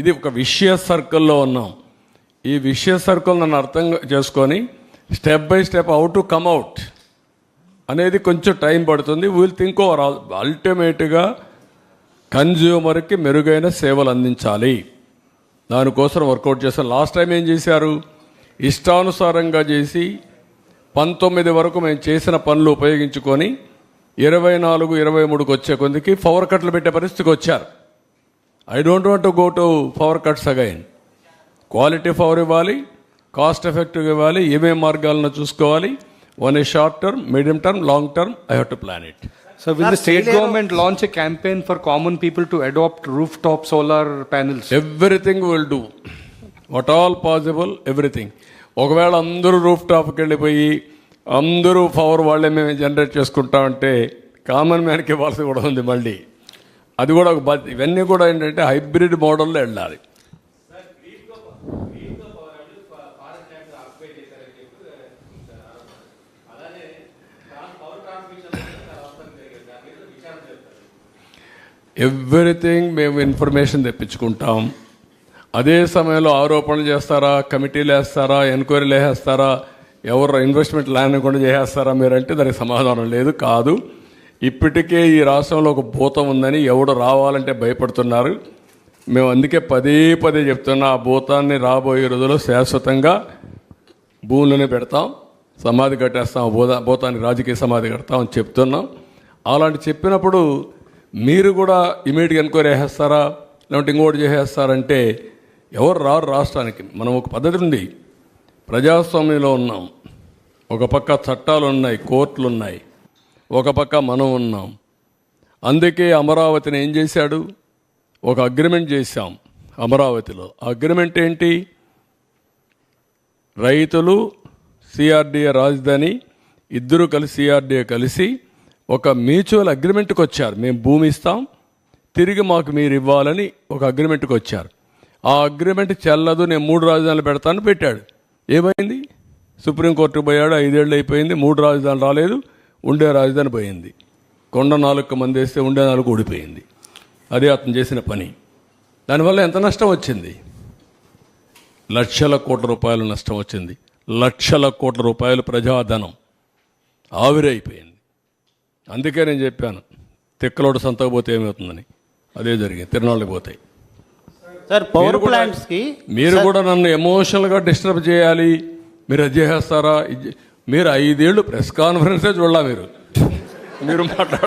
ఇది ఒక విషయ సర్కిల్లో ఉన్నాం. ఈ విషయ సర్కిల్ నన్ను అర్థం చేసుకొని step by step out to come out అనేది కొంచెం టైం పడుతుంది. విల్ థింక్ ఓవర్ అల్టిమేట్గా కన్జ్యూమర్కి మెరుగైన సేవలు అందించాలి. దానికోసం వర్కౌట్ చేస్తాం లాస్ట్ టైం ఏం చేశారు? ఇష్టానుసారంగా చేసి పంతొమ్మిది వరకు మేము చేసిన పనులు ఉపయోగించుకొని ఇరవై నాలుగు ఇరవై మూడుకి వచ్చే కొందికి పవర్ కట్లు పెట్టే పరిస్థితికి వచ్చారు. I don't want to go to power cuts again quality power ఇవ్వాలి కాస్ట్ ఎఫెక్టివ్ ఇవ్వాలి ఏమేం మార్గాలను చూసుకోవాలి one a short term medium term long term I have to plan it So will the state government launch a campaign for common people to adopt rooftop solar panels? Everything will do what all possible everything ఒకవేళ అందరూ roof టాప్కి వెళ్ళిపోయి అందరూ power వాళ్ళే మేము generate చేసుకుంటామంటే common మ్యాన్కి ఇవ్వాల్సి కూడా ఉంది మళ్ళీ. అది కూడా ఒక బాధ్యత ఇవన్నీ కూడా ఏంటంటే హైబ్రిడ్ మోడల్లో వెళ్ళాలి. ఎవ్రీథింగ్ మేము ఇన్ఫర్మేషన్ తెప్పించుకుంటాం. అదే సమయంలో ఆరోపణలు చేస్తారా? కమిటీలు వేస్తారా? ఎంక్వైరీలు వేసేస్తారా ఎవరు ఇన్వెస్ట్మెంట్ లేకుండా చేసేస్తారా? మీరంటే దానికి సమాధానం లేదు కాదు. ఇప్పటికే ఈ రాష్ట్రంలో ఒక భూతం ఉందని ఎవడు రావాలంటే భయపడుతున్నారు. మేము అందుకే పదే పదే చెప్తున్నా ఆ భూతాన్ని రాబోయే రోజుల్లో శాశ్వతంగా భూములనే పెడతాం సమాధి కట్టేస్తాం భూతా భూతానికి రాజకీయ సమాధి కడతాం అని చెప్తున్నాం. అలాంటి చెప్పినప్పుడు మీరు కూడా ఇమీడియట్గా ఎంక్వైరీ చేసేస్తారా లేదంటే ఇంకోటి చేసేస్తారంటే ఎవరు రారు రాష్ట్రానికి. మనం ఒక పద్ధతి ఉంది. ప్రజాస్వామ్యంలో ఉన్నాం. ఒక పక్క చట్టాలు ఉన్నాయి కోర్టులు ఉన్నాయి. ఒక పక్క మనం ఉన్నాం. అందుకే అమరావతిని ఏం చేశాడు? ఒక అగ్రిమెంట్ చేశాం అమరావతిలో. అగ్రిమెంట్ ఏంటి? రైతులు సిఆర్డిఏ రాజధాని ఇద్దరు కలిసి సిఆర్డిఏ కలిసి ఒక మ్యూచువల్ అగ్రిమెంట్కి వచ్చారు. మేము భూమి ఇస్తాం తిరిగి మాకు మీరు ఇవ్వాలని ఒక అగ్రిమెంట్కి వచ్చారు. ఆ అగ్రిమెంట్ చెల్లదు నేను మూడు రాజధానులు పెడతాను పెట్టాడు. ఏమైంది? సుప్రీంకోర్టుకు పోయాడు ఐదేళ్ళు అయిపోయింది మూడు రాజధానులు రాలేదు. ఉండే రాజధాని పోయింది. కొండ నాలుగు మంది వేస్తే ఉండే నాలుగు ఊడిపోయింది. అదే అతను చేసిన పని. దానివల్ల ఎంత నష్టం వచ్చింది? లక్షల కోట్ల రూపాయల నష్టం వచ్చింది. లక్షల కోట్ల రూపాయలు ప్రజాధనం ఆవిరైపోయింది. అందుకే నేను చెప్పాను తిక్కలోడు సంతకు పోతే ఏమవుతుందని. అదే జరిగింది. తిరునాళ్ళకి పోతాయి. సార్ పవర్ మీరు కూడా- ప్లాంట్స్కి మీరు కూడా నన్ను ఎమోషనల్గా డిస్టర్బ్ చేయాలి. మీరు అది చేసేస్తారా మీరు ఐదేళ్ళు ప్రెస్ కాన్ఫరెన్సే చూడాల మీరు. మీరు మాట్లాడ